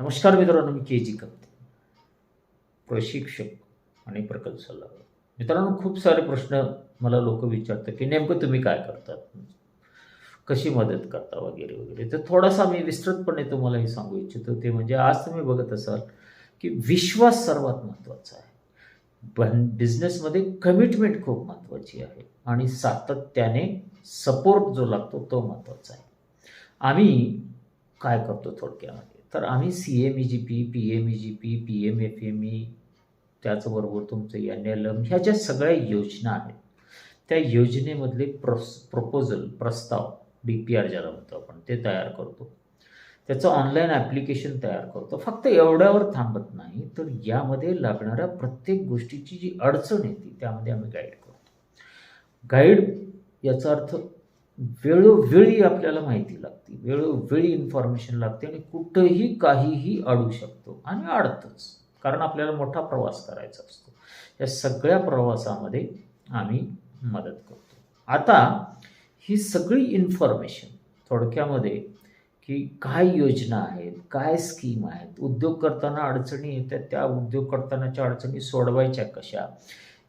नमस्कार मित्रांनो मी के जी कप्ते. प्रशिक्षक आणि प्रकल्प सल्लागार. मित्रांनो खूप सारे प्रश्न मला लोक विचारतात की नेमकं तुम्ही काय करतात? कशी मदत करता वगैरे वगैरे. तर थोडासा मी विस्तृतपणे तुम्हाला हे सांगू इच्छितो. ते म्हणजे आज तुम्ही बघत असाल की विश्वास सर्वात महत्त्वाचा आहे. पण बिझनेसमध्ये कमिटमेंट खूप महत्त्वाची आहे आणि सातत्याने सपोर्ट जो लागतो तो महत्त्वाचा आहे. आम्ही काय करतो थोडक्यामध्ये? तर आम्ही C M E G P P M E G P P M F M E त्याचबरोबर तुमचं एन एल एम ह्या ज्या सगळ्या योजना आहेत त्या योजनेमधले प्रस प्रपोजल प्रस्ताव डी पी आर ज्याला म्हणतो आपण ते तयार करतो. त्याचं ऑनलाईन ॲप्लिकेशन तयार करतो. फक्त एवढ्यावर थांबत नाही तर यामध्ये लागणाऱ्या प्रत्येक गोष्टीची जी अडचण येते त्यामध्ये आम्ही गाईड करतो. गाईड याचा अर्थ वेळोवेळी आपल्याला माहिती लागते वेळोवेळी इन्फॉर्मेशन लागते आणि कुठंही काहीही अडू शकतो आणि अडतंच. कारण आपल्याला मोठा प्रवास करायचा असतो. या सगळ्या प्रवासामध्ये आम्ही मदत करतो. आता ही सगळी इन्फॉर्मेशन थोडक्यामध्ये की काय योजना आहेत काय स्कीम आहेत उद्योग करताना अडचणी येतात त्या उद्योग करतानाच्या अडचणी सोडवायच्या कशा?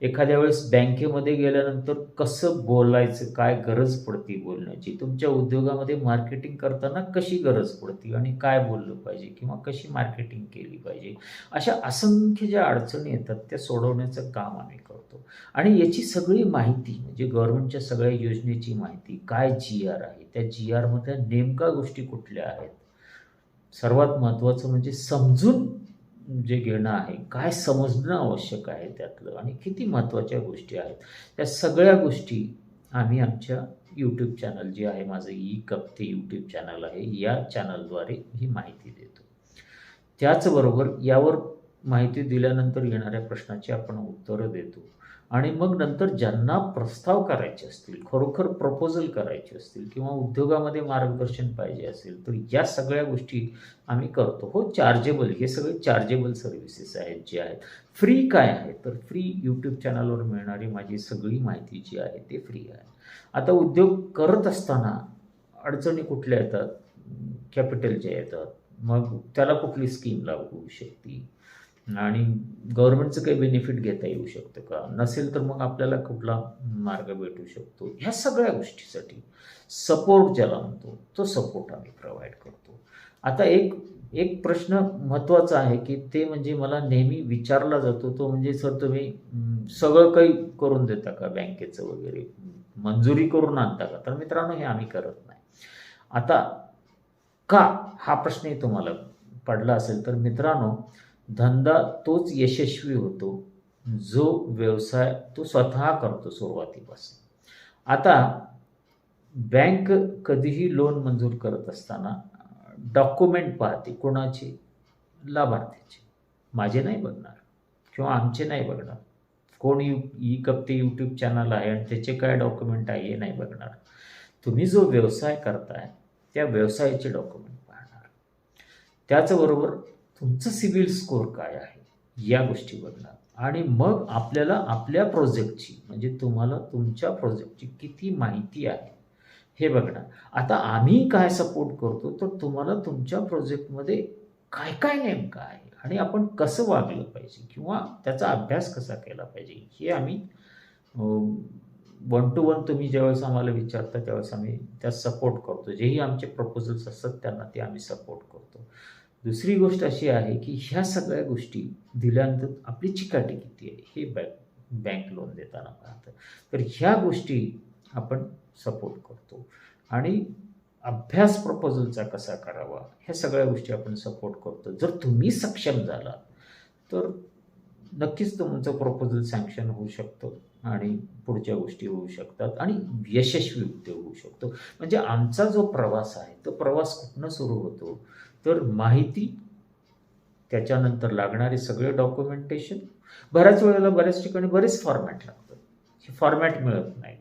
एखाद्या वेळेस बँकेमध्ये गेल्यानंतर कसं बोलायचं काय गरज पडते बोलण्याची? तुमच्या उद्योगामध्ये मार्केटिंग करताना कशी गरज पडते आणि काय बोललं पाहिजे किंवा कशी मार्केटिंग केली पाहिजे? अशा असंख्य ज्या अडचणी येतात त्या सोडवण्याचं काम आम्ही करतो. आणि याची सगळी माहिती म्हणजे गव्हर्नमेंटच्या सगळ्या योजनेची माहिती काय जी आर आहे त्या जी आरमध्ये नेमका गोष्टी कुठल्या आहेत? सर्वात महत्त्वाचं म्हणजे समजून जे घेणं आहे काय समजणं आवश्यक आहे त्यातलं आणि किती महत्त्वाच्या गोष्टी आहेत. त्या सगळ्या गोष्टी आम्ही आमच्या यूट्यूब चॅनल जे आहे माझं ई कप्ते यूट्यूब चॅनल आहे या चॅनलद्वारे ही माहिती देतो. त्याचबरोबर यावर माहिती दिल्यानंतर येणाऱ्या प्रश्नाची आपण उत्तरं देतो. आणि मग नंतर ज्यांना प्रस्ताव करायचे असतील खरोखर प्रपोजल करायचे असतील किंवा उद्योगामध्ये मार्गदर्शन पाहिजे असेल तर या सगळ्या गोष्टी आम्ही करतो. हो चार्जेबल हे सगळे चार्जेबल सर्व्हिसेस आहेत जे आहेत. फ्री काय आहे? तर फ्री यूट्यूब चॅनलवर मिळणारी माझी सगळी माहिती जी आहे ते फ्री आहे. आता उद्योग करत असताना अडचणी कुठल्या येतात? कॅपिटलच्या येतात मग त्याला कुठली स्कीम लागू होऊ शकते? आणि गव्हर्नमेंटचं काही बेनिफिट घेता येऊ शकतं का? नसेल तर मग आपल्याला कुठला मार्ग भेटू शकतो? ह्या सगळ्या गोष्टीसाठी सपोर्ट ज्याला म्हणतो तो सपोर्ट आम्ही प्रोव्हाइड करतो. आता एक एक प्रश्न महत्त्वाचा आहे की ते म्हणजे मला नेहमी विचारला जातो तो म्हणजे सर तुम्ही सगळं काही करून देता का बँकेचं वगैरे? मंजुरी करून आणता का? तर मित्रांनो हे आम्ही करत नाही. आता का हा प्रश्नही तुम्हाला पडला असेल तर मित्रांनो धंदा तोच यशस्वी होतो. जो व्यवसाय तो स्वतः करतो सुरुवातीपासून. आता बँक कधीही लोन मंजूर करत असताना डॉक्युमेंट पाहते कोणाचे? लाभार्थीचे माझे नाही बघणार किंवा आमचे नाही बघणार. कोण यू ई कप्ते यूट्यूब चॅनल आहे आणि त्याचे काय डॉक्युमेंट आहे हे नाही बघणार. तुम्ही जो व्यवसाय करताय त्या व्यवसायाचे डॉक्युमेंट पाहणार. त्याचबरोबर तुमचं सिबिल स्कोअर काय आहे? या गोष्टी बघणार. आणि मग आपल्याला आपल्या प्रोजेक्टची म्हणजे तुम्हाला तुमच्या प्रोजेक्टची किती माहिती आहे हे बघणार. आता आम्ही काय सपोर्ट करतो तर तुम्हाला तुमच्या प्रोजेक्टमध्ये काय काय नेमकं आहे आणि आपण कसं वागलं पाहिजे किंवा त्याचा अभ्यास कसा केला पाहिजे हे आम्ही वन टू वन तुम्ही ज्यावेळेस आम्हाला विचारता त्यावेळेस आम्ही त्या सपोर्ट करतो. जेही आमचे प्रपोजल्स असतात त्यांना ते आम्ही सपोर्ट करतो. दुसरी गोष्ट अशी आहे की ह्या सगळ्या गोष्टी दिल्यानंतर आपली चिकाटी किती आहे? हे बँक बँक लोन देताना पाहतं. तर ह्या गोष्टी आपण सपोर्ट करतो. आणि अभ्यास प्रपोजलचा कसा करावा? ह्या सगळ्या गोष्टी आपण सपोर्ट करतो. जर तुम्ही सक्षम झाला तर नक्कीच तुमचं प्रपोजल सँक्शन होऊ शकतं आणि पुढच्या गोष्टी होऊ शकतात आणि यशस्वी उद्योग होऊ शकतो. म्हणजे आमचा जो प्रवास आहे तो प्रवास कुठनं सुरू होतो? तर माहिती त्याच्यानंतर लागणारे सगळे डॉक्युमेंटेशन बऱ्याच वेळेला बऱ्याच ठिकाणी बरेच फॉर्मॅट लागतात. हे फॉर्मॅट मिळत नाही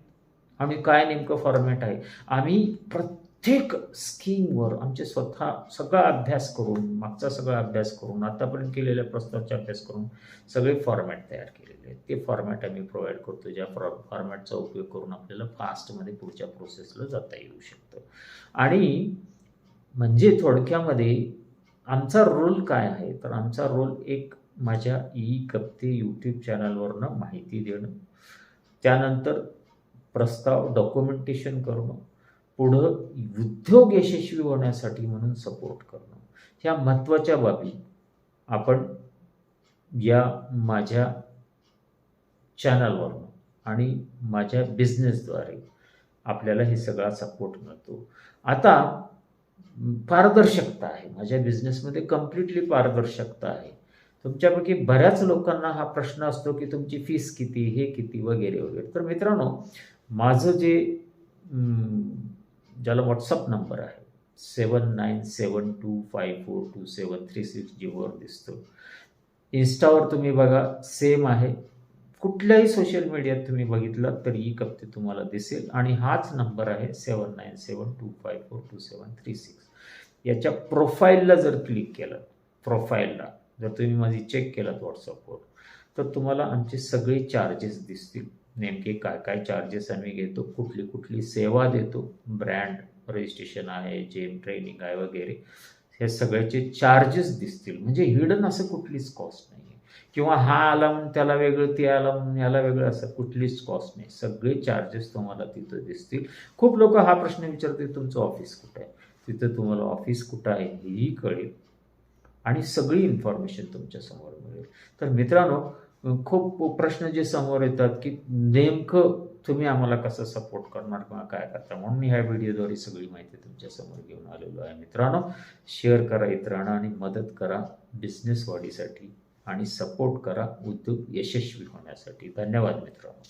आम्ही काय नेमकं फॉर्मॅट आहे? आम्ही प्रत्येक स्कीमवर आमचे स्वतः सगळा अभ्यास करून मागचा सगळा अभ्यास करून आतापर्यंत केलेल्या प्रस्तावाचा अभ्यास करून सगळे फॉर्मॅट तयार केलेले आहेत. ते फॉर्मॅट आम्ही प्रोव्हाइड करतो ज्या फॉर फॉर्मॅटचा उपयोग करून आपल्याला फास्टमध्ये पुढच्या प्रोसेसला जाता येऊ शकतं. आणि म्हणजे थोडक्यामध्ये आमचा रोल काय आहे? तर आमचा रोल एक माझ्या ई कप्ते यूट्यूब चॅनलवरनं माहिती देणं त्यानंतर प्रस्ताव डॉक्युमेंटेशन करणं पुढं उद्योग यशस्वी होण्यासाठी म्हणून सपोर्ट करणं. ह्या महत्त्वाच्या बाबी आपण या माझ्या चॅनलवरनं आणि माझ्या बिझनेसद्वारे आपल्याला हे सगळा सपोर्ट मिळतो. आता पारदर्शकता आहे. माझ्या बिझनेसमध्ये कम्प्लिटली पारदर्शकता आहे. तुमच्यापैकी बऱ्याच लोकांना हा प्रश्न असतो की तुमची फीस किती हे किती वगैरे वगैरे. तर मित्रांनो माझं जे ज्याला व्हॉट्सअप नंबर आहे seven nine seven two five four two seven three six जीवर दिसतो. इन्स्टावर तुम्ही बघा सेम आहे. कुठल्याही सोशल मीडियात तुम्ही बघितलं तर ई कप्ते तुम्हाला दिसेल. आणि हाच नंबर आहे seven nine seven two five four two seven three six याच्या प्रोफाईलला जर क्लिक केलं प्रोफाईलला जर तुम्ही माझी चेक केलात व्हॉट्सअपवर तर तुम्हाला आमचे सगळे चार्जेस दिसतील. नेमके काय काय चार्जेस आम्ही घेतो कुठली कुठली सेवा देतो ब्रँड रजिस्ट्रेशन आहे जेम ट्रेनिंग आहे वगैरे हे सगळ्याचे चार्जेस दिसतील. म्हणजे हिडन असं कुठलीच कॉस्ट नाही आहे किंवा हा आला म्हणून त्याला वेगळं ते आला म्हणून याला वेगळं असं कुठलीच कॉस्ट नाही. सगळे चार्जेस तुम्हाला तिथं दिसतील. खूप लोक हा प्रश्न विचारतील तुमचं ऑफिस कुठं आहे? तिथं तुम्हाला ऑफिस कुठं आहे हेही कळेल. आणि सगळी इन्फॉर्मेशन तुमच्यासमोर मिळेल. तर मित्रांनो खूप प्रश्न जे समोर येतात की नेमकं तुम्ही आम्हाला कसं सपोर्ट करणार किंवा काय करता म्हणून मी ह्या व्हिडिओद्वारे सगळी माहिती तुमच्यासमोर घेऊन आलेलो आहे. मित्रांनो शेअर करा इतरांना आणि मदत करा. बिझनेस वाढीसाठी आणि सपोर्ट करा. उद्योग यशस्वी होण्यासाठी. धन्यवाद मित्रांनो.